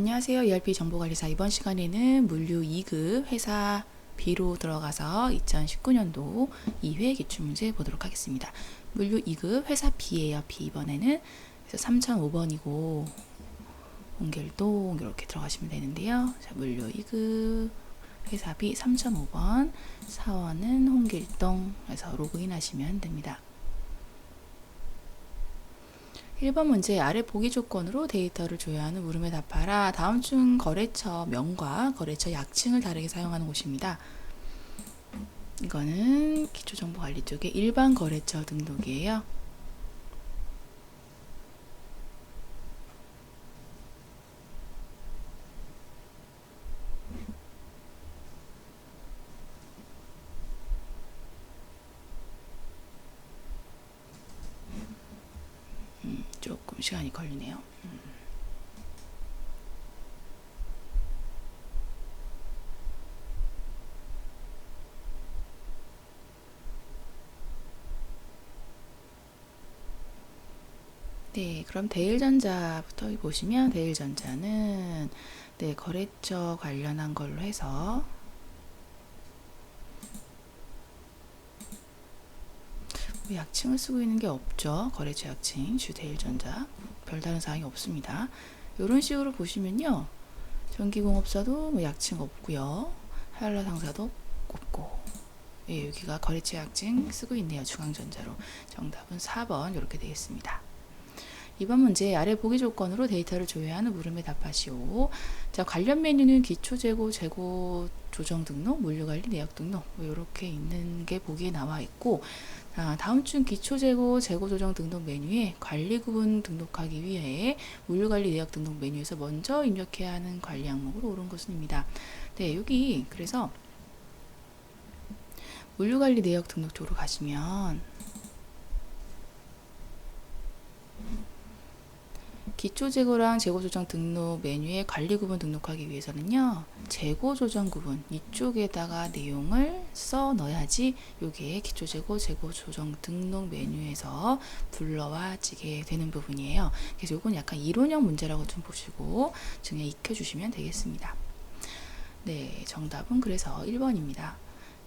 안녕하세요. ERP 정보관리사 이번 시간에는 물류 2급 회사 B로 들어가서 2019년도 2회 기출문제 보도록 하겠습니다. 물류 2급 회사 B예요. B 이번에는 그래서 3005번이고 홍길동 이렇게 들어가시면 되는데요. 자, 물류 2급 회사 B 3005번 사원은 홍길동 해서 로그인 하시면 됩니다. 1번 문제 아래 보기 조건으로 데이터를 조회하는 물음에 답하라. 다음 중 거래처 명과 거래처 약칭을 다르게 사용하는 곳입니다. 이거는 기초정보관리 쪽의 일반 거래처 등록이에요. 조금 시간이 걸리네요. 음. 네, 그럼 대일전자부터 보시면 대일전자는 네, 거래처 관련한 걸로 해서 약칭을 쓰고 있는 게 없죠. 거래처 약칭, 주대일전자. 별다른 사항이 없습니다. 이런 식으로 보시면요. 전기공업사도 뭐 약칭 없고요. 하열라 상사도 없고. 예, 여기가 거래처 약칭 쓰고 있네요. 중앙전자로. 정답은 4번 이렇게 되겠습니다. 이번 문제 아래 보기 조건으로 데이터를 조회하는 물음에 답하시오. 자, 관련 메뉴는 기초 재고, 재고 조정 등록, 물류 관리 내역 등록 뭐 이렇게 있는 게 보기에 나와 있고 자, 다음 중 기초 재고, 재고 조정 등록 메뉴에 관리 구분 등록하기 위해 물류관리 내역 등록 메뉴에서 먼저 입력해야 하는 관리 항목으로 옳은 것입니다. 네, 여기 그래서 물류관리 내역 등록 쪽으로 가시면 기초 재고랑 재고 조정 등록 메뉴에 관리 구분 등록하기 위해서는요. 재고 조정 구분 이쪽에다가 내용을 써 넣어야지 요게 기초 재고 재고 조정 등록 메뉴에서 불러와지게 되는 부분이에요. 그래서 요건 약간 이론형 문제라고 좀 보시고 증에 익혀 주시면 되겠습니다. 네, 정답은 그래서 1번입니다.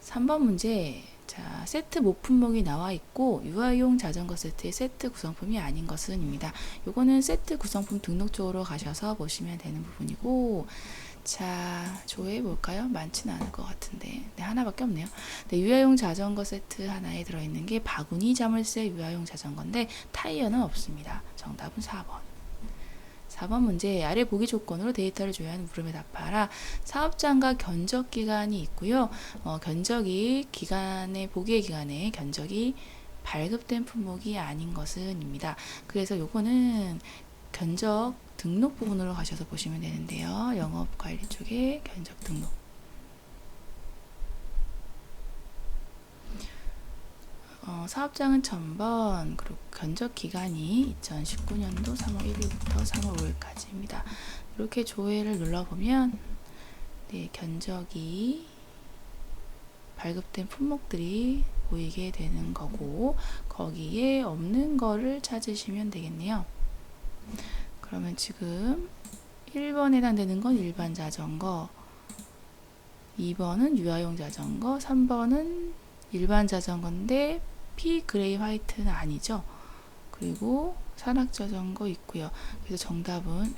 3번 문제 자, 세트 모품목이 나와 있고 유아용 자전거 세트의 세트 구성품이 아닌 것은입니다. 요거는 세트 구성품 등록 쪽으로 가셔서 보시면 되는 부분이고 자, 조회해 볼까요? 많지는 않을 것 같은데. 네, 하나밖에 없네요. 네, 유아용 자전거 세트 하나에 들어 있는 게 바구니 자물쇠 유아용 자전거인데 타이어는 없습니다. 정답은 4번. 4번 문제 아래 보기 조건으로 데이터를 조회하는 물음에 답하라. 사업장과 견적 기간이 있고요. 어, 견적이 기간에 보기의 기간에 견적이 발급된 품목이 아닌 것은입니다. 그래서 요거는 견적 등록 부분으로 가셔서 보시면 되는데요. 영업 관리 쪽에 견적 등록. 어, 사업장은 1000번, 그리고 견적 기간이 2019년도 3월 1일부터 3월 5일까지입니다. 이렇게 조회를 눌러보면, 네, 견적이 발급된 품목들이 보이게 되는 거고, 거기에 없는 거를 찾으시면 되겠네요. 그러면 지금 1번에 해당되는 건 일반 자전거, 2번은 유아용 자전거, 3번은 일반 자전거인데 피 그레이 화이트는 아니죠. 그리고 산악 자전거 있고요. 그래서 정답은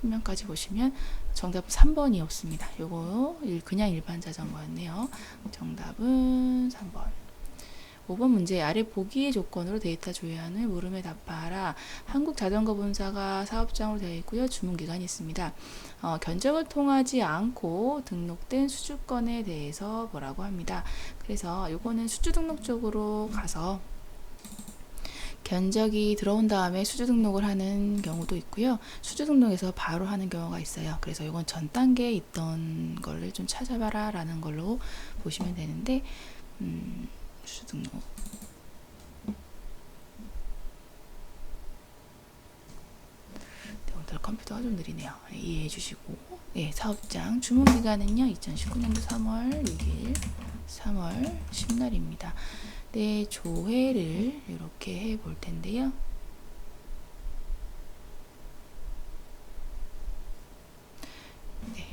표면까지 보시면 정답은 3번이었습니다. 요거 그냥 일반 자전거였네요. 정답은 3번. 5번 문제 아래 보기의 조건으로 데이터 조회하는 물음에 답하라. 한국자전거본사가 사업장으로 되어 있고요. 주문기간이 있습니다. 어, 견적을 통하지 않고 등록된 수주권에 대해서 뭐라고 합니다. 그래서 요거는 수주 등록 쪽으로 가서 견적이 들어온 다음에 수주 등록을 하는 경우도 있고요. 수주 등록에서 바로 하는 경우가 있어요. 그래서 이건 전 단계에 있던 거를 좀 찾아봐라 라는 걸로 보시면 되는데 음, 수주 등록 네, 오늘 컴퓨터가 좀 느리네요. 네, 이해해 주시고 예, 사업장 주문 기간은요 2019년도 3월 6일 3월 10날입니다. 네, 조회를 이렇게 해 볼 텐데요.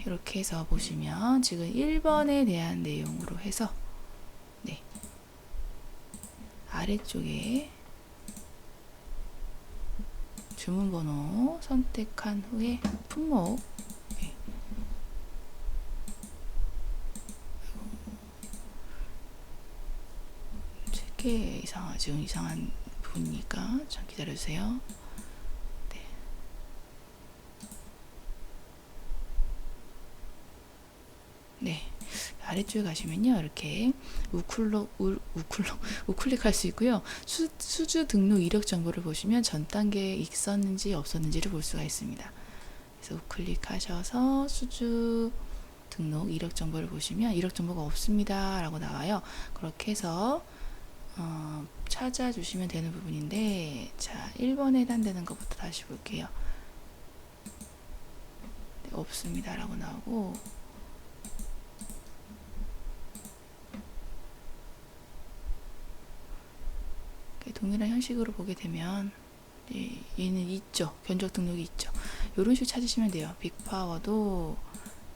이렇게 해서 보시면 지금 1번에 대한 내용으로 해서 네. 아래쪽에 주문번호 선택한 후에 품목 네. 책에 이상 지금 이상한 부분이니까 좀 기다려주세요. 네. 네. 아래쪽에 가시면요. 이렇게 우클로, 우, 우클로, 우클릭할 수 있고요. 수, 수주 등록 이력 정보를 보시면 전 단계에 있었는지 없었는지를 볼 수가 있습니다. 그래서 우클릭하셔서 수주 등록 이력 정보를 보시면 이력 정보가 없습니다. 라고 나와요. 그렇게 해서 어, 찾아주시면 되는 부분인데 자 1번에 해당되는 것부터 다시 볼게요. 네, 없습니다. 라고 나오고 이렇게 동일한 형식으로 보게 되면 예, 얘는 있죠. 견적 등록이 있죠. 이런 식으로 찾으시면 돼요. 빅파워도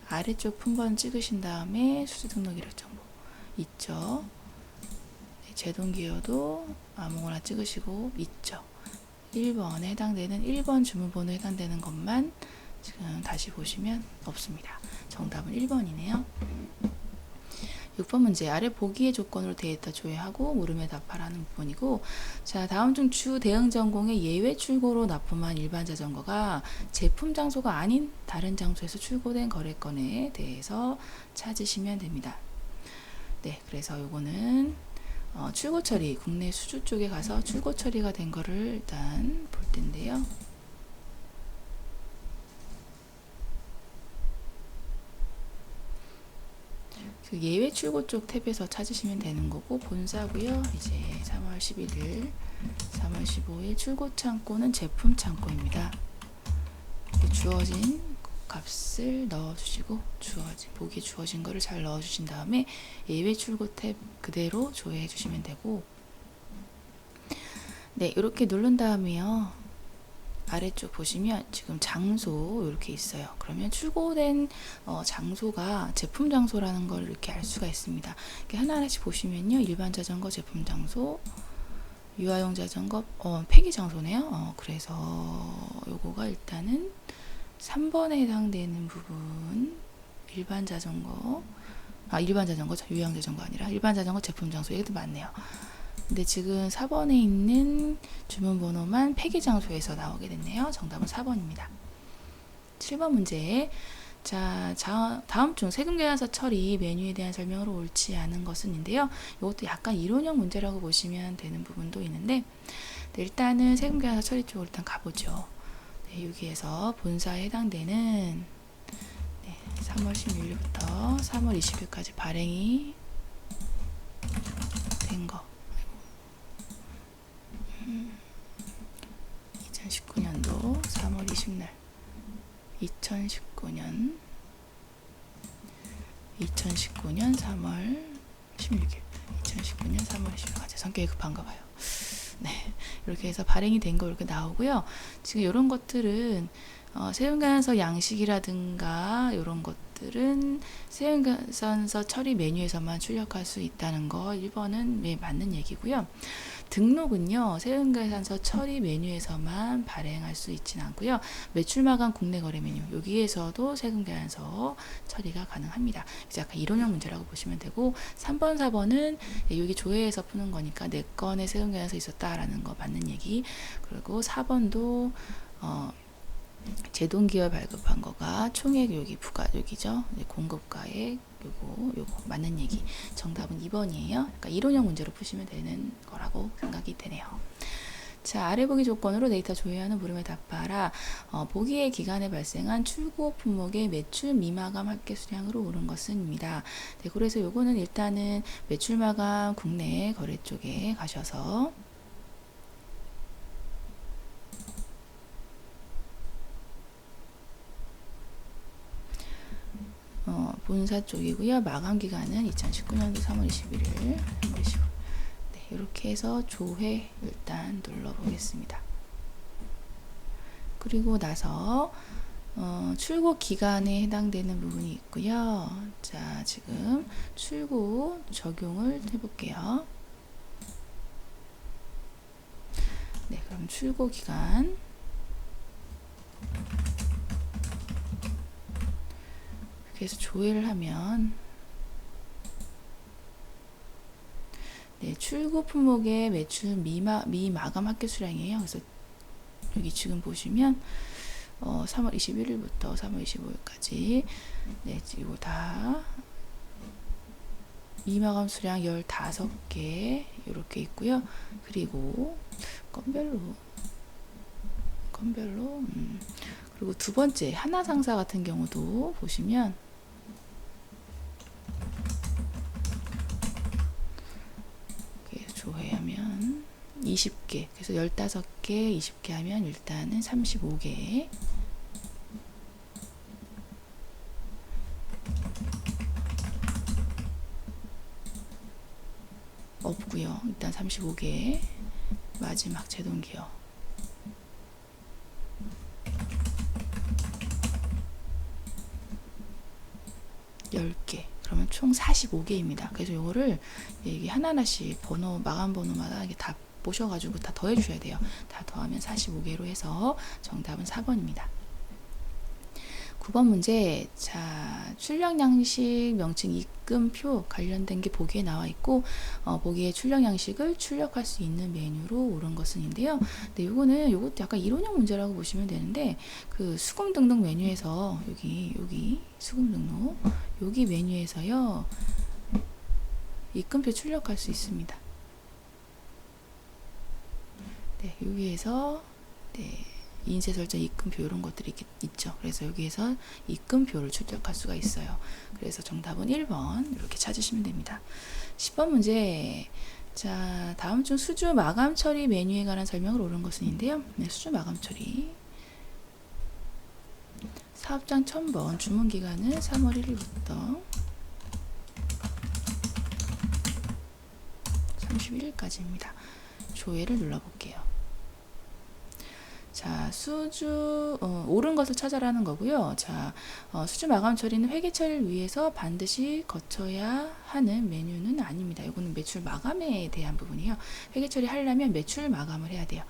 아래쪽 품번 찍으신 다음에 수주 등록 이력 정보 있죠. 네, 제동기여도 아무거나 찍으시고 있죠. 1번에 해당되는 1번 주문번호에 해당되는 것만 지금 다시 보시면 없습니다. 정답은 1번이네요. 6번 문제 아래 보기의 조건으로 데이터 조회하고 물음에 답하라는 부분이고 자 다음 중 주 대응 전공의 예외 출고로 납품한 일반 자전거가 제품 장소가 아닌 다른 장소에서 출고된 거래건에 대해서 찾으시면 됩니다. 네 그래서 요거는 어, 출고 처리 국내 수주 쪽에 가서 출고 처리가 된 거를 일단 볼 텐데요. 그 예외 출고 쪽 탭에서 찾으시면 되는 거고 본사고요. 이제 3월 11일, 3월 15일 출고 창고는 제품 창고입니다. 주어진 값을 넣어주시고 주어진 보기에 주어진 거를 잘 넣어주신 다음에 예외 출고 탭 그대로 조회해 주시면 되고 네 이렇게 누른 다음에요. 아래쪽 보시면 지금 장소 이렇게 있어요. 그러면 출고된 어, 장소가 제품 장소라는 걸 이렇게 알 수가 있습니다. 이렇게 하나하나씩 보시면요. 일반 자전거 제품 장소, 유아용 자전거 어, 폐기 장소네요. 어, 그래서 요거가 일단은 3번에 해당되는 부분 일반 자전거 아 일반 자전거 유형 자전거 아니라 일반 자전거 제품 장소 이것도 맞네요. 근데 지금 4번에 있는 주문 번호만 폐기 장소에서 나오게 됐네요. 정답은 4번입니다. 7번 문제. 자, 자, 다음 중 세금 계산서 처리 메뉴에 대한 설명으로 옳지 않은 것은 인데요. 이것도 약간 이론형 문제라고 보시면 되는 부분도 있는데, 네, 일단은 세금 계산서 처리 쪽으로 일단 가보죠. 네, 여기에서 본사에 해당되는 네, 3월 16일부터 3월 20일까지 발행이 된 거. 2019년도 3월 20일 2019년 2019년 3월 16일 2019년 3월 20일 아, 제 성격이 급한가 봐요. 네 이렇게 해서 발행이 된 거 이렇게 나오고요. 지금 이런 것들은 어, 세운간서 양식이라든가 이런 것들은 세운간서 처리 메뉴에서만 출력할 수 있다는 거 1번은 네, 맞는 얘기고요. 등록은요 세운계산서 처리 메뉴에서만 발행할 수 있지는 않고요. 매출 마감 국내 거래 메뉴 여기에서도 세금계산서 처리가 가능합니다. 약간 이론형 문제라고 보시면 되고 3번 4번은 여기 조회에서 푸는 거니까 내 건에 세금계산서 있었다라는 거 맞는 얘기. 그리고 4번도 어, 제동기업 발급한 거가 총액 여기 부가 여기죠. 공급가액 요거 요거 맞는 얘기 정답은 2번이에요. 그러니까 이론형 문제로 푸시면 되는 거라고 생각이 되네요. 자 아래 보기 조건으로 데이터 조회하는 물음에 답하라. 어, 보기의 기간에 발생한 출고 품목의 매출 미마감 합계 수량으로 오른 것은입니다. 네, 그래서 요거는 일단은 매출 마감 국내 거래 쪽에 가셔서 어, 본사 쪽이고요. 마감 기간은 2019년도 3월 21일, 3월 25일. 네, 이렇게 해서 조회 일단 눌러 보겠습니다. 그리고 나서 어, 출고 기간에 해당되는 부분이 있고요. 자, 지금 출고 적용을 해볼게요. 네, 그럼 출고 기간. 그래서 조회를 하면 네, 출고 품목의 매출 미마, 미마감 합계 수량이에요. 그래서 여기 지금 보시면 어, 3월 21일부터 3월 25일까지 네, 이거 다 미마감 수량 15개 이렇게 있고요. 그리고 건별로 건별로 음. 그리고 두 번째 하나 상사 같은 경우도 보시면 이렇게 조회하면 20개. 그래서 15개 20개 하면 일단은 35개. 없고요. 일단 35개. 마지막 제동기요. 10개. 그러면 총 45개입니다. 그래서 요거를 이게 하나하나씩 번호, 마감 번호마다 이게 다 보셔가지고 다 더해주셔야 돼요. 다 더하면 45개로 해서 정답은 4번입니다. 9번 문제. 자, 출력 양식 명칭 입금표 관련된 게 보기에 나와 있고, 어, 보기에 출력 양식을 출력할 수 있는 메뉴로 옳은 것은인데요. 근데 요거는 요것도 약간 이론형 문제라고 보시면 되는데, 그 수금 등록 메뉴에서 여기, 여기 수금 등록, 여기 메뉴에서요, 입금표 출력할 수 있습니다. 네, 여기에서, 네. 인쇄 설정 입금표 이런 것들이 있, 있죠. 그래서 여기에서 입금표를 출력할 수가 있어요. 그래서 정답은 1번 이렇게 찾으시면 됩니다. 10번 문제. 자, 다음 중 수주 마감 처리 메뉴에 관한 설명을 옳은 것은 인데요. 네, 수주 마감 처리. 사업장 1000번 주문 기간은 3월 1일부터 31일까지입니다. 조회를 눌러볼게요. 자, 수주, 어, 옳은 것을 찾아라는 거고요. 자, 어, 수주 마감 처리는 회계 처리를 위해서 반드시 거쳐야 하는 메뉴는 아닙니다. 이거는 매출 마감에 대한 부분이에요. 회계 처리 하려면 매출 마감을 해야 돼요.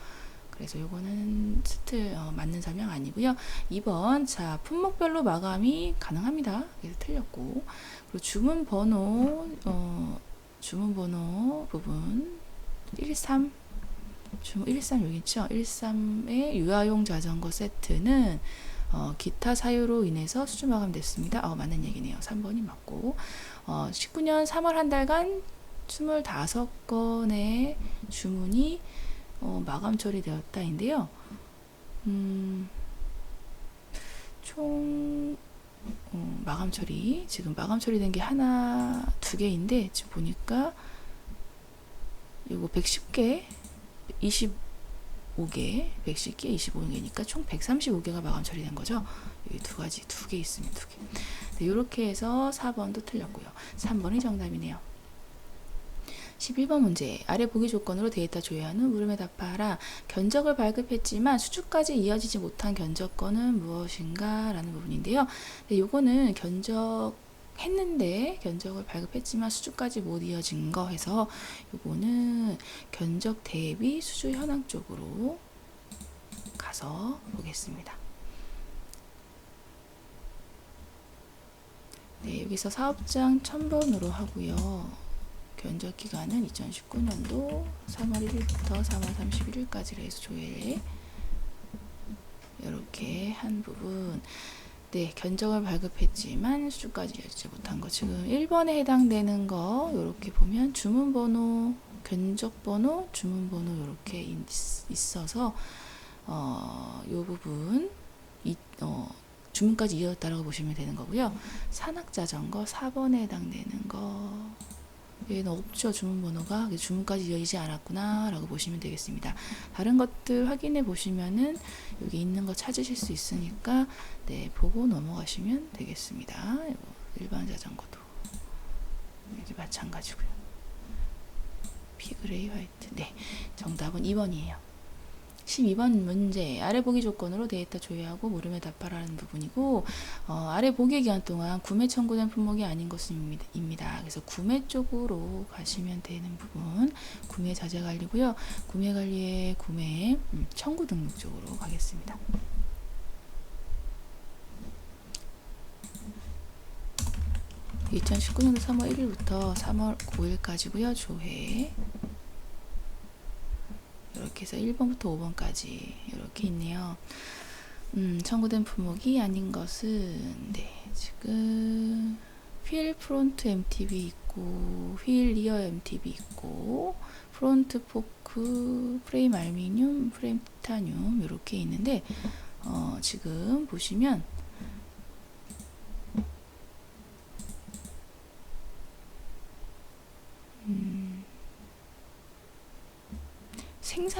그래서 요거는 스트 어, 맞는 설명 아니고요. 2번 자 품목별로 마감이 가능합니다. 그래서 틀렸고 그리고 주문 번호 어, 주문 번호 부분 13 주문 13 여기 있죠. 13의 유아용 자전거 세트는 어, 기타 사유로 인해서 수주 마감됐습니다. 어, 맞는 얘기네요. 3번이 맞고 어, 19년 3월 한 달간 25건의 주문이 어, 마감 처리되었다인데요. 음, 총 어, 마감 처리 지금 마감 처리된 게 하나 두 개인데 지금 보니까 이거 110개 25개 110개 25개니까 총 135개가 마감 처리된 거죠. 여기 두 가지 두 개 있습니다. 두 개. 네, 이렇게 해서 4번도 틀렸고요. 3번이 정답이네요. 11번 문제. 아래 보기 조건으로 데이터 조회한 후 물음에 답하라. 견적을 발급했지만 수주까지 이어지지 못한 견적건은 무엇인가? 라는 부분인데요. 네, 요거는 견적 했는데 견적을 발급했지만 수주까지 못 이어진 거 해서 요거는 견적 대비 수주 현황 쪽으로 가서 보겠습니다. 네, 여기서 사업장 1000번으로 하고요. 견적 기간은 2019년도 3월 1일부터 3월 31일까지로 해서 조회 이렇게 한 부분 네, 견적을 발급했지만 수주까지 열지 못한 거 지금 1번에 해당되는 거 이렇게 보면 주문 번호, 견적 번호, 주문 번호 이렇게 있 어서 어, 요 부분 이, 어, 주문까지 이어졌다라고 보시면 되는 거고요. 산악 자전거 4번에 해당되는 거 얘는 없죠 주문 번호가. 주문까지 이어지지 않았구나 라고 보시면 되겠습니다. 다른 것들 확인해 보시면은 여기 있는 거 찾으실 수 있으니까 네 보고 넘어가시면 되겠습니다. 일반 자전거도. 여기 마찬가지고요. 피그레이 화이트. 네 정답은 2번이에요 12번 문제 아래 보기 조건으로 데이터 조회하고 물음에 답하라는 부분이고 어, 아래 보기 기간 동안 구매 청구된 품목이 아닌 것입니다. 입니다. 그래서 구매 쪽으로 가시면 되는 부분 구매 자재 관리고요. 구매 관리의 구매 음, 청구 등록 쪽으로 가겠습니다. (2019년도 3월 1일부터 3월 9일까지고요) 조회 이렇게 해서 1번부터 5번까지 이렇게 있네요. 음, 청구된 품목이 아닌 것은 네, 지금 휠 프론트 MTB 있고 휠 리어 MTB 있고 프론트 포크 프레임 알루미늄 프레임 티타늄 이렇게 있는데 어, 지금 보시면 음,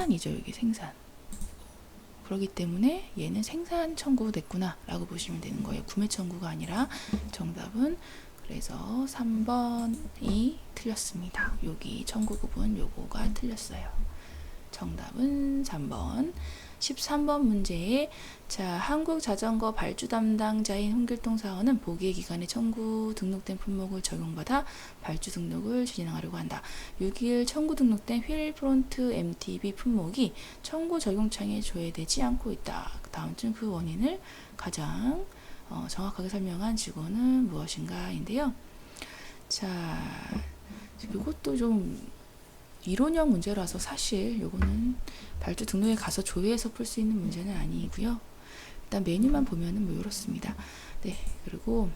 생산이죠, 이게 생산. 그렇기 때문에 얘는 생산 청구됐구나 라고 보시면 되는 거예요. 구매 청구가 아니라 정답은 그래서 3번이 틀렸습니다. 여기 청구 부분 요거가 틀렸어요. 정답은 3번. 13번 문제에 자 한국 자전거 발주 담당자인 홍길동 사원은 보기의 기간에 청구 등록된 품목을 적용받아 발주 등록을 진행하려고 한다. 6일 청구 등록된 휠 프론트 MTB 품목이 청구 적용창에 조회되지 않고 있다. 다음 중 그 원인을 가장 어, 정확하게 설명한 직원은 무엇인가인데요. 자, 이것도 좀 이론형 문제라서 사실 요거는 발주 등록에 가서 조회해서 풀 수 있는 문제는 아니고요. 일단 메뉴만 보면은 뭐 이렇습니다. 네, 그리고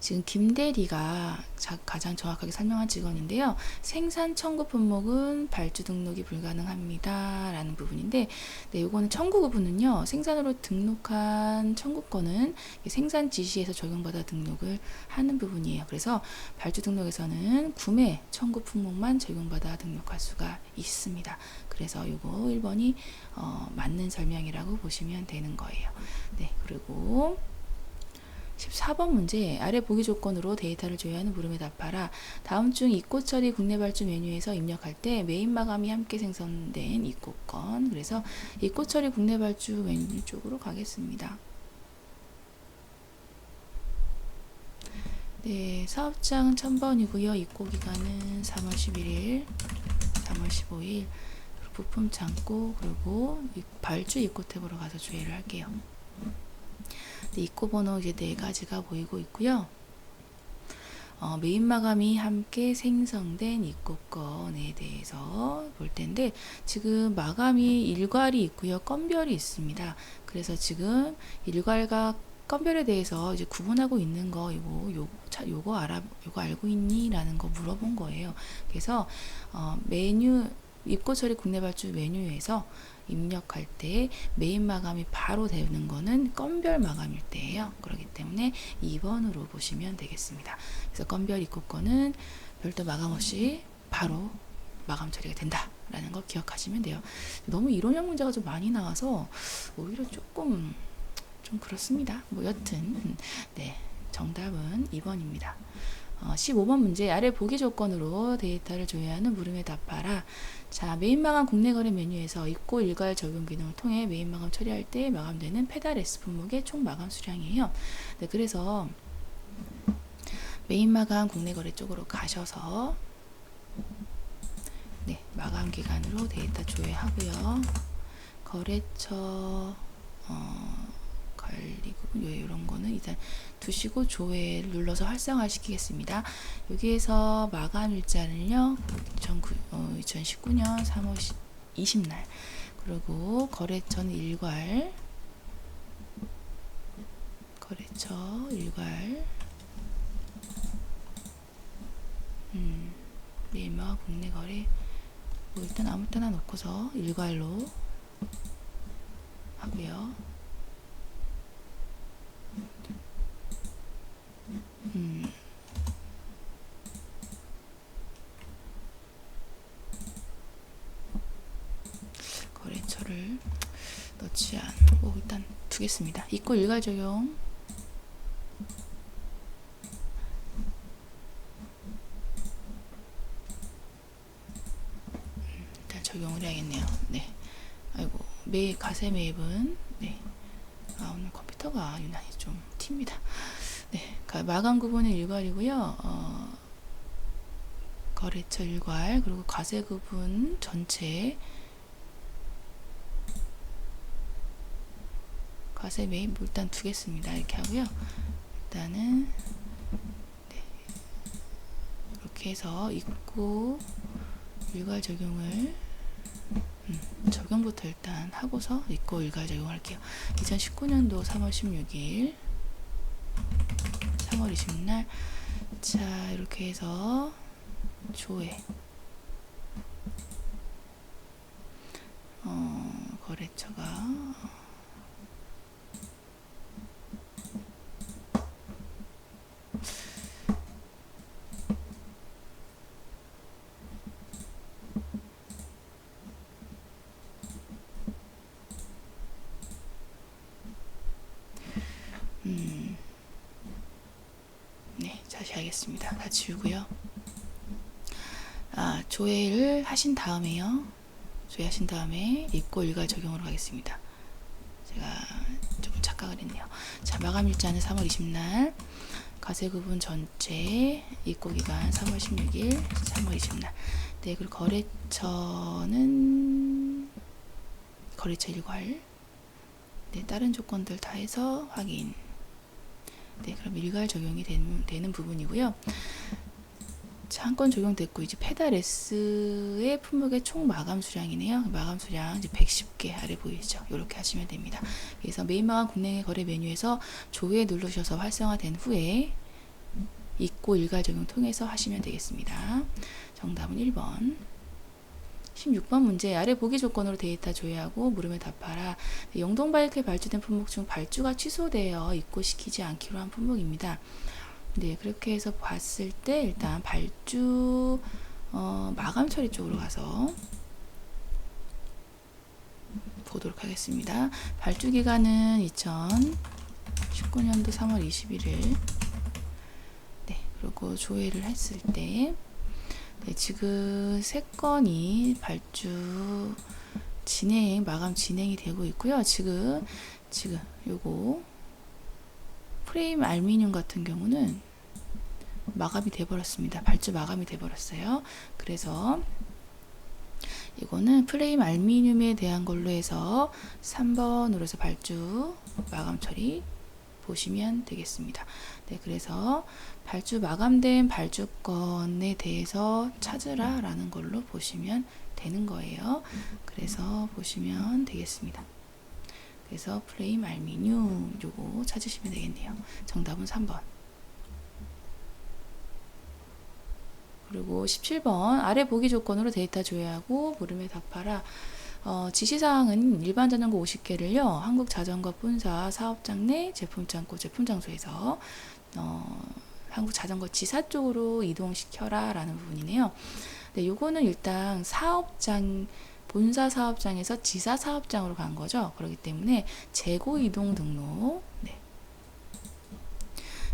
지금 김대리가 자- 가장 정확하게 설명한 직원인데요. 생산 청구 품목은 발주 등록이 불가능합니다. 라는 부분인데, 네, 요거는 청구 부분은요, 생산으로 등록한 청구권은 생산 지시에서 적용받아 등록을 하는 부분이에요. 그래서 발주 등록에서는 구매 청구 품목만 적용받아 등록할 수가 있습니다. 그래서 요거 1번이 어, 맞는 설명이라고 보시면 되는 거예요. 네, 그리고 14번 문제 아래 보기 조건으로 데이터를 조회하는 물음에 답하라. 다음 중 입고 처리 국내 발주 메뉴에서 입력할 때 메인 마감이 함께 생성된 입고건. 그래서 입고 처리 국내 발주 메뉴 쪽으로 가겠습니다. 네, 사업장 1000번이고요. 입고 기간은 3월 11일, 3월 15일. 부품 창고 그리고 이 발주 입고 탭으로 가서 조회를 할게요. 네, 입고 번호 이제 네 가지가 보이고 있고요. 어, 메인 마감이 함께 생성된 입고건에 대해서 볼 텐데 지금 마감이 일괄이 있고요. 건별이 있습니다. 그래서 지금 일괄과 건별에 대해서 이제 구분하고 있는 거 이거 요거 알아 요거 알고 있니라는 거 물어본 거예요. 그래서 어, 메뉴 입고 처리 국내 발주 메뉴에서 입력할 때 메인 마감이 바로 되는 거는 건별 마감일 때예요. 그렇기 때문에 2번으로 보시면 되겠습니다. 그래서 건별 입고 거는 별도 마감 없이 바로 마감 처리가 된다라는 거 기억하시면 돼요. 너무 이론형 문제가 좀 많이 나와서 오히려 조금 좀 그렇습니다. 뭐 여튼 네 정답은 2번입니다. 어, 15번 문제 아래 보기 조건으로 데이터를 조회하는 물음에 답하라. 자, 메인 마감 국내 거래 메뉴에서 입고 일괄 적용 기능을 통해 메인 마감 처리할 때 마감되는 페달 S 품목의 총 마감 수량이에요. 네, 그래서 메인 마감 국내 거래 쪽으로 가셔서 네, 마감 기간으로 데이터 조회하고요. 거래처 어, 관리 부분 요 이런 거는 일단 두시고 조회를 눌러서 활성화 시키겠습니다. 여기에서 마감 일자는요 2009, 어, 2019년 3월 20날 그리고 거래처는 일괄 거래처 일괄 음, 매마 국내 거래 뭐 일단 아무 때나 놓고서 일괄로 하고요. 음. 거래처를 넣지 않고 일단 두겠습니다. 입고 일괄 적용. 일단 적용을 해야겠네요. 네. 아이고. 가세 매입은 네. 아, 오늘 컴퓨터가 유난히 좀 튑니다. 네, 가- 마감 구분은 일괄이고요. 어, 거래처 일괄 그리고 과세 구분 전체 과세 매입 뭐 일단 두겠습니다. 이렇게 하고요. 일단은 네, 이렇게 해서 입고 일괄 적용을 음, 적용부터 일단 하고서 입고 일괄 적용할게요. 2019년도 3월 16일 3월 20일 자 이렇게 해서 조회. 어, 거래처가 음, 네, 다시 지우고요. 아, 조회를 하신 다음에요. 조회하신 다음에 입고 일괄 적용으로 가겠습니다. 제가 조금 착각을 했네요. 자, 마감 일자는 3월 20날, 과세 구분 전체 입고 기간 3월 16일, 3월 20날. 네, 그리고 거래처는 거래처 일괄. 네, 다른 조건들 다 해서 확인. 네, 그럼 일괄 적용이 되는, 되는 부분이고요. 자, 한 건 적용됐고 이제 페달 S의 품목의 총 마감 수량이네요. 마감 수량 이제 110개 아래 보이죠? 이렇게 하시면 됩니다. 그래서 메인 마감 국내 거래 메뉴에서 조회 누르셔서 활성화된 후에 입고 일괄 적용 통해서 하시면 되겠습니다. 정답은 1번. 16번 문제 아래 보기 조건으로 데이터 조회하고 물음에 답하라. 네, 영동 바이크에 발주된 품목 중 발주가 취소되어 입고시키지 않기로 한 품목입니다. 네, 그렇게 해서 봤을 때 일단 발주 어, 마감 처리 쪽으로 가서 보도록 하겠습니다. 발주 기간은 2019년도 3월 21일. 네, 그리고 조회를 했을 때 네, 지금 세 건이 발주 진행 마감 진행이 되고 있고요. 지금 지금 요거 프레임 알미늄 같은 경우는 마감이 돼 버렸습니다. 발주 마감이 돼 버렸어요. 그래서 이거는 프레임 알미늄에 대한 걸로 해서 3번으로 해서 발주 마감 처리 보시면 되겠습니다. 네, 그래서 발주 마감된 발주권에 대해서 찾으라 라는 걸로 보시면 되는 거예요. 그래서 보시면 되겠습니다. 그래서 프레임 알미늄 요거 찾으시면 되겠네요. 정답은 3번. 그리고 17번 아래 보기 조건으로 데이터 조회하고 물음에 답하라. 어, 지시사항은 일반 자전거 50개를요 한국 자전거 본사 사업장 내 제품 창고 제품 장소에서 어, 한국 자전거 지사 쪽으로 이동시켜라 라는 부분이네요. 네, 요거는 일단 사업장 본사 사업장에서 지사 사업장으로 간 거죠. 그렇기 때문에 재고 이동 등록 네.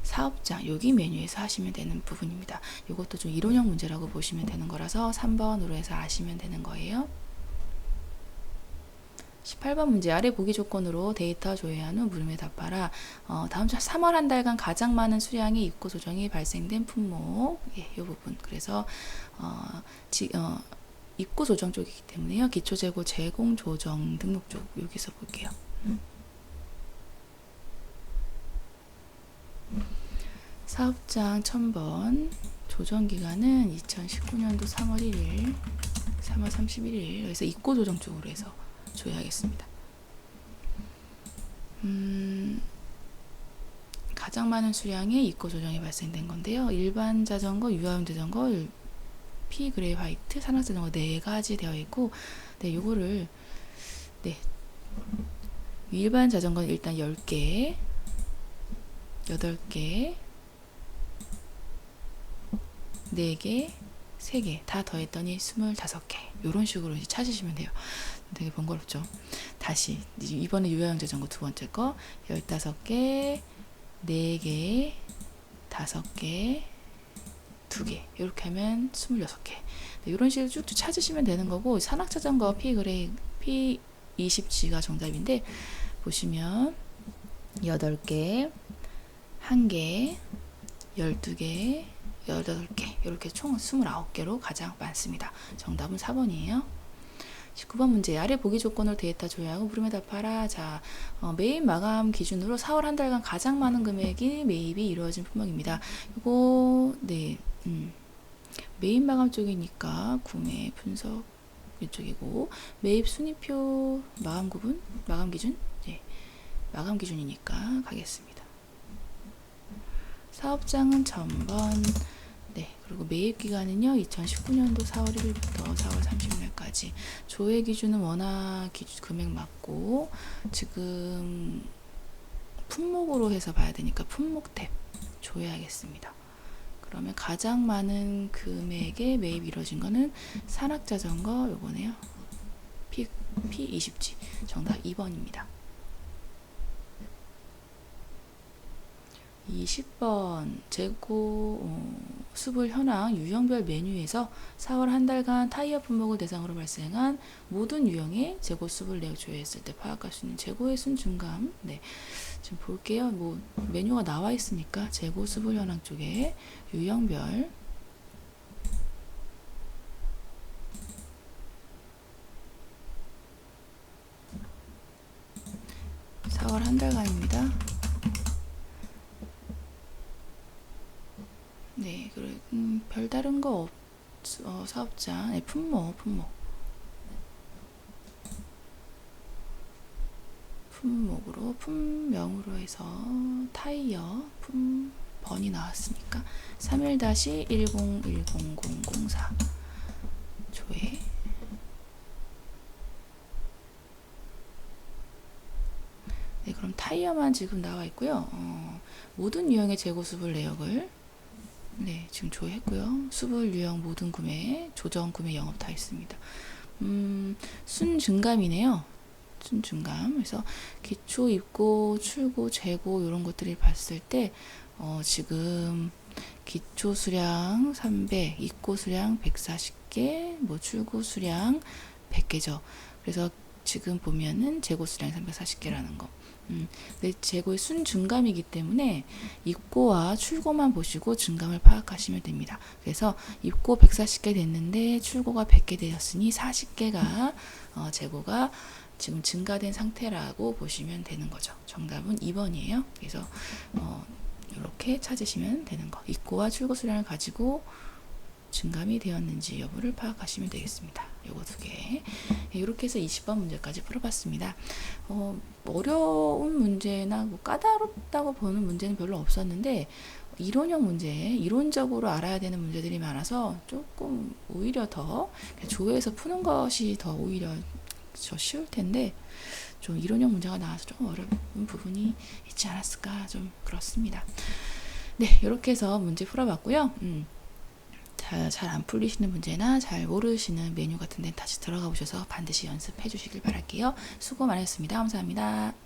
사업장 여기 메뉴에서 하시면 되는 부분입니다. 이것도 좀 이론형 문제라고 보시면 되는 거라서 3번으로 해서 아시면 되는 거예요. 18번 문제 아래 보기 조건으로 데이터 조회한 후 물음에 답하라. 어, 다음 주 3월 한 달간 가장 많은 수량의 입고 조정이 발생된 품목 예, 이 부분 그래서 어, 지, 어, 입고 조정 쪽이기 때문에요. 기초 재고 제공 조정 등록 쪽 여기서 볼게요. 음. 사업장 1000번 조정 기간은 2019년도 3월 1일, 3월 31일 그래서 입고 조정 쪽으로 해서 조회하겠습니다. 음, 가장 많은 수량의 입고 조정이 발생된 건데요. 일반 자전거, 유아용 자전거, 피 그레이 화이트, 산악 자전거 네 가지 되어 있고, 네 요거를 네 일반 자전거는 일단 10개, 8개, 4개, 3개 다 더했더니 25개 이런 식으로 이제 찾으시면 돼요. 되게 번거롭죠. 다시 이번에 유아용 자전거 두 번째 거 15개, 4개, 5개, 2개 이렇게 하면 26개 네, 이런 식으로 쭉쭉 찾으시면 되는 거고 산악 자전거 피 그레이 피 20G가 정답인데 보시면 8개, 1개, 12개, 18개 이렇게 총 29개로 가장 많습니다. 정답은 4번이에요. 19번 문제 아래 보기 조건으로 데이터 조회하고 물음에 답하라. 자, 어, 매입 마감 기준으로 4월 한 달간 가장 많은 금액이 매입이 이루어진 품목입니다. 이거 네, 음, 매입 마감 쪽이니까 구매 분석 이쪽이고 매입 순위표 마감 구분 마감 기준 네, 마감 기준이니까 가겠습니다. 사업장은 전번 네, 그리고 매입 기간은요, 2019년도 4월 1일부터 4월 30일 까지. 조회 기준은 원화 기준 금액 맞고, 지금 품목으로 해서 봐야 되니까 품목 탭 조회하겠습니다. 그러면 가장 많은 금액의 매입 이루어진 거는 산악자전거 요거네요. P, P20G. 정답 2번입니다. 20번 재고 어, 수불 현황 유형별 메뉴에서 4월 한 달간 타이어 품목을 대상으로 발생한 모든 유형의 재고 수불 내역 조회했을 때 파악할 수 있는 재고의 순증감. 네. 지금 볼게요. 뭐 메뉴가 나와 있으니까 재고 수불 현황 쪽에 유형별 4월 한 달간입니다. 네, 그래, 음, 별다른 거 없, 어, 사업자, 네, 품목, 품목. 품목으로, 품명으로 해서 타이어, 품, 번이 나왔으니까 31-101004 조회. 네, 그럼 타이어만 지금 나와 있고요. 어, 모든 유형의 재고 수불 내역을 네, 지금 조회했고요. 수불 유형 모든 구매, 조정 구매 영업 다 있습니다. 음, 순 증감이네요. 순 증감. 그래서 기초, 입고, 출고, 재고 이런 것들을 봤을 때 어, 지금 기초 수량 300, 입고 수량 140개, 뭐 출고 수량 100개죠. 그래서 지금 보면은 재고 수량 340개라는 거. 음, 재고의 순 증감이기 때문에 입고와 출고만 보시고 증감을 파악하시면 됩니다. 그래서 입고 140개 됐는데 출고가 100개 되었으니 40개가 어, 재고가 지금 증가된 상태라고 보시면 되는 거죠. 정답은 2번이에요. 그래서 어, 이렇게 찾으시면 되는 거. 입고와 출고 수량을 가지고 증감이 되었는지 여부를 파악하시면 되겠습니다. 요거 두 개. 이렇게 해서 20번 문제까지 풀어봤습니다. 어, 어려운 문제나 뭐 까다롭다고 보는 문제는 별로 없었는데 이론형 문제, 이론적으로 알아야 되는 문제들이 많아서 조금 오히려 더 조회에서 푸는 것이 더 오히려 저 쉬울 텐데 좀 이론형 문제가 나와서 조금 어려운 부분이 있지 않았을까 좀 그렇습니다. 네, 이렇게 해서 문제 풀어봤고요. 음. 잘 안 풀리시는 문제나 잘 모르시는 메뉴 같은 데 다시 들어가 보셔서 반드시 연습해 주시길 바랄게요. 수고 많으셨습니다. 감사합니다.